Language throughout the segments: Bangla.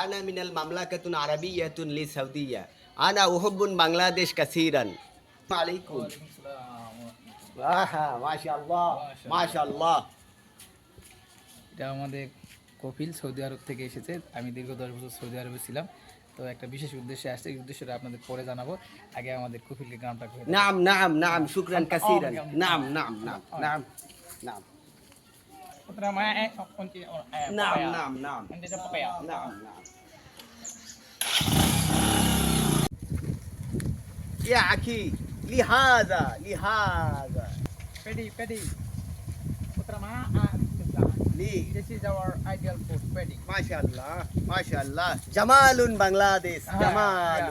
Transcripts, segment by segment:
আনা মিনাল আরবি আরাবিয়াতুন লি সৌদিয়া আনা ওহব্বুন বাংলাদেশ কাসিরান আলাইকুম আহা মাশাআল্লাহ এটা আমাদের কপিল সৌদি আরব থেকে এসেছে। আমি দীর্ঘ দশ বছর সৌদি আরবে ছিলাম। তো একটা বিশেষ উদ্দেশ্যে আসছে। এই উদ্দেশ্যটা আপনাদের পরে জানাব। আগে আমাদের কপিলকে গ্রামটা নাম নাম নাম শুক্রান কাসিরান। নাম নাম নাম নাম নাম। نعم نعم Putra Maya, eh, kunci, oh, eh, نعم papaya. نعم نعم Hindi siya papaya. نعم نعم يا أخي لهذا لهذا Pedi, pedi. Putra Maya, ah, this لي This is our ideal food, pedi. ما شاء الله ما شاء الله جمال بنغلاديش آه، جمال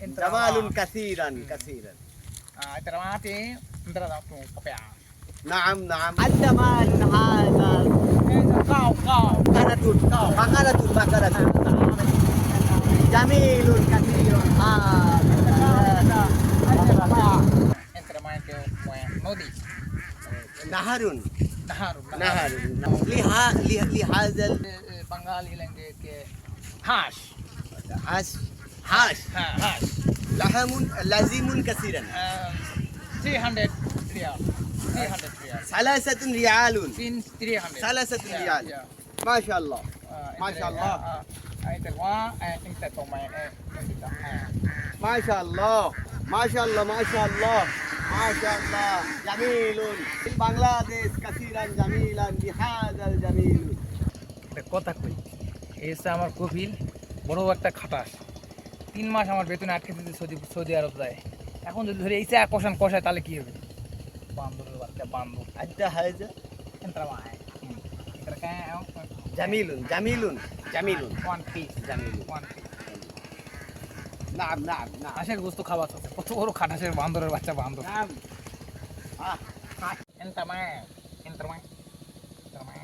يا. انت جمال ما- كثيرا كثيرا Ah, ito naman ating, ito na itong papaya. نعم نعم الجمال هذا Eh, Karadun. Bakaradun, Bakaradun. Jamilun, Jamilun. Ah. نودي نهر نهر نهر لهذا البنغالي لانجويج هاش هاش هاش هاش لحم لازم كثيرا 300 ريال 300 ريال ثلاثة ريال 300 ثلاثة ريال yeah. ما شاء الله Ah, ما ito شاء rin, الله. ah, ah, ito wa, eh, ito to may, eh, ito, ah. ما شاء الله ما شاء الله ما شاء الله ما شاء الله جميل بنغلاديش كثيرا جميلا بهذا الجميل একটা কথা কই এই হচ্ছে আমার কপিল বড় একটা খাটাস তিন মাস আমার বেতনে আটকে দিতে সৌদি সৌদি আরব যায় এখন যদি ধরে এই চা কষান কষায় তাহলে কি হবে বান্দরের বাচ্চা বান্দর أنت هذا Entra más. Entra acá. جميل جميل جميل One piece. جميل One piece. نعم نعم نعم হাঁসের গোস্ত খাওয়া চলছে কত বড় খাটাসের বান্দরের বাচ্চা বান্দর نعم آه. Entra más. Entra más. Entra más.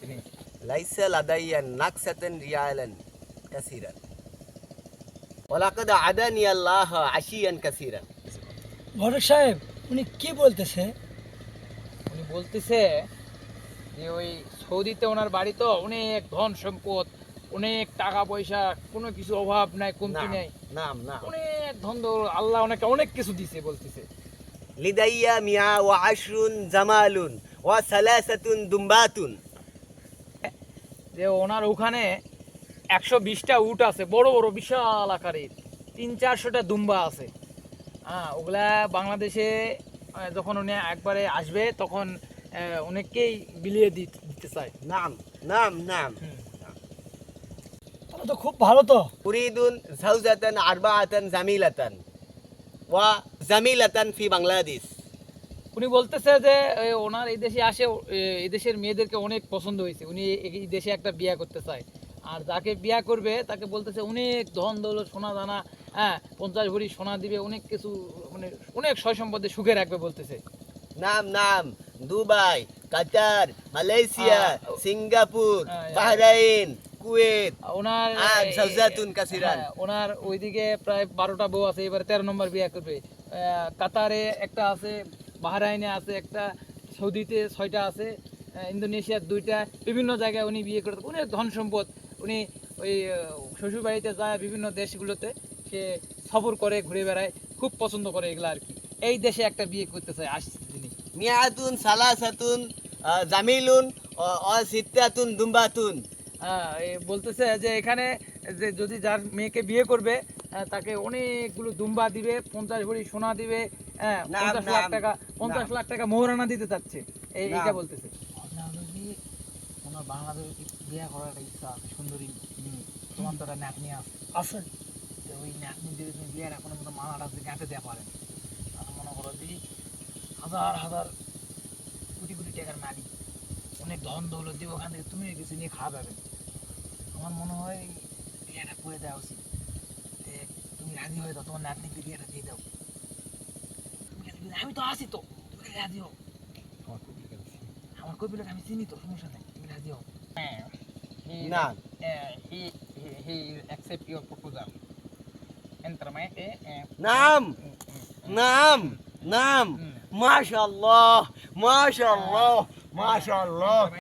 Sini. ليس لدي نقصة ريالا كثيرا ওলাকদ Adani আল্লাহ আশিয়ান কাসিরান। ঘটক সাহেব উনি কি বলতেছে? উনি বলতেছে যে ওই সৌদিতে ওনার বাড়ি তো অনেক ধন সম্পদ অনেক টাকা পয়সা কোনো কিছু অভাব নাই কমতি নাই। নাম না অনেক ধন আল্লাহ ওনাকে অনেক কিছু দিছে বলতেছে। লিদাইয়া মিয়া ও আশরুন জামালুন ওয়া সালাসাতুন দুম্বাতুন। যে ওনার ওখানে একশো বিশটা উট আছে বড় বড় বিশাল আকারের। তিন চারশোটা দুম্বা আছে। হ্যাঁ ওগুলা বাংলাদেশে যখন উনি একবারে আসবে তখন অনেককেই বিলিয়ে দিতে চায়। নাম নাম নাম। তো খুব ভালো তো। উরিদুন আতেন জামিল আতেন ওয়া জামিল আতেন ফি বাংলাদেশ। উনি বলতেছে যে ওনার এই দেশে আসে এই দেশের মেয়েদেরকে অনেক পছন্দ হয়েছে। উনি এই দেশে একটা বিয়ে করতে চায়। আর যাকে বিয়া করবে তাকে বলতেছে অনেক ধন দৌলত সোনা দানা হ্যাঁ পঞ্চাশ ভরি সোনা দিবে অনেক কিছু মানে অনেক সয় সম্পদে সুখে রাখবে বলতেছে। নাম নাম দুবাই কাতার মালয়েশিয়া সিঙ্গাপুর হ্যাঁ, হ্যাঁ। Bahrain Kuwait. ওনার সাউজাতুন কাসিরান। হ্যাঁ, ওনার ওইদিকে প্রায় বারোটা বউ আছে এবার তেরো নম্বর বিয়ে করবে। কাতারে একটা আছে বাহরাইনে আছে একটা সৌদিতে ছয়টা আছে ইন্দোনেশিয়ার দুইটা বিভিন্ন জায়গায় উনি বিয়ে করে অনেক ধন সম্পদ। উনি ওই শ্বশুরবাড়িতে যায় বিভিন্ন দেশগুলোতে সে সফর করে ঘুরে বেড়ায় খুব পছন্দ করে এগুলো আর কি। এই দেশে একটা বিয়ে করতে চায় আসছে তিনি মিয়াতুন সালাসাতুন জামিলুন ও দুম্বাতুন। হ্যাঁ, বলতেছে যে এখানে যে যদি যার মেয়েকে বিয়ে করবে হ্যাঁ, তাকে অনেকগুলো দুম্বা দিবে পঞ্চাশ ভরি সোনা দিবে হ্যাঁ পঞ্চাশ লাখ টাকা পঞ্চাশ লাখ টাকা মোহরানা দিতে চাচ্ছে। এইটা বলতেছে। ওনার বাংলাদেশে বিয়ে করার একটা ইচ্ছা আছে সুন্দরী। তোমার তো একটা নাতনি আছে। আছে। তো ওই নাতনি যদি তুমি বিয়ের এখন মতো মালাটা যদি গাঁটে দেওয়া পারেন তাহলে মনে করো যে হাজার হাজার কোটি কোটি টাকার মালিক। অনেক ধন দৌলত দিয়ে ওখান থেকে তুমি কিছু নিয়ে খাওয়া পাবে আমার মনে হয় বিয়েটা করে দেওয়া উচিত। তুমি রাজি হয়ে দাও তোমার নাতনিকে বিয়েটা দিয়ে দাও। আমি তো আছি তো তুমি রাজি হও। আমার কবিলকে আমি চিনি তো সমস্যা নেই। তুমি রাজি he, None. Uh, he he he accept your proposal Enter my eh, eh, নাম mm, mm, নাম নাম